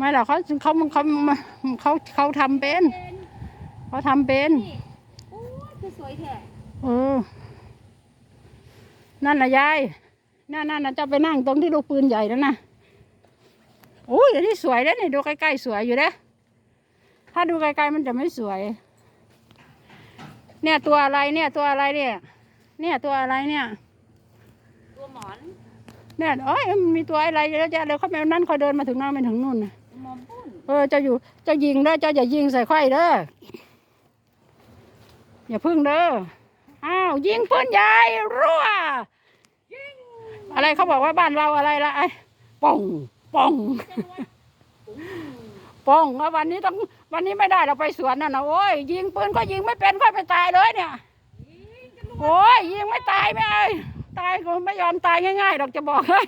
ไม่หรอกเขาเขาเขาเขาเขาทำเป็นเป็นเขาทำเป็นนี่โอ้ยคือสวยแท้เออนั่นน่ะยายนั่นนั่นน่ะจะไปนั่งตรงที่ลูกปืนใหญ่นั่นนะโอ้ยอันนี้สวยแล้วนี่ดูใกล้ๆสวยอยู่นะถ้าดูไกลๆมันจะไม่สวย เนี่ยตัวอะไรเนี่ยตัวอะไรเนี่ย เนี่ยตัวอะไรเนี่ย ตัวหมอน เนี่ยเอ้ยมันมีตัวอะไรเยอะแยะเลยเขาแมวนั่นเขาเดินมาถึงนั่นไปถึงนู่นน่ะ มอมปุ้นเออเจะอยู่เจะยิงเด้อเจ้าอย่ายิงใส่ไข่เด้ออย่าพึ่งเด้ออ้าวยิงปืนใหญ่รัวอะไรเขาบอกว่าบ้านเราอะไรละไอ้ป่องป่องป่องวันนี้ต้องวันนี้ไม่ได้เราไปสวนน่ะนะโอ้ยยิงปืนก็ยิงไม่เป็นค่อยไปตายเลยเนี่ยโอ้ยยิงไม่ตายไม่ไอ้ตายก็ไม่ยอมตายง่ายๆหรอกจะบอกให้